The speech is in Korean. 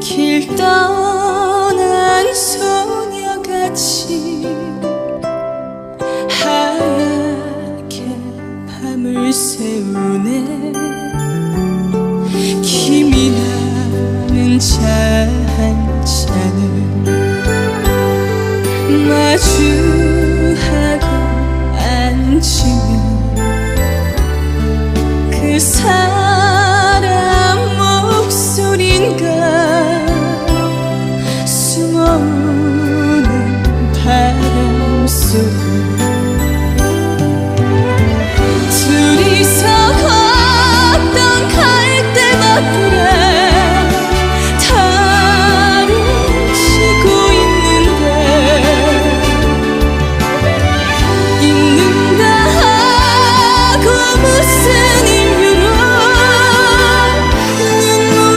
길 떠난 소녀같이 하얗게 밤을 새우네. 김이 나는 차 한 잔을 마주하고 앉으면 그 사람 summer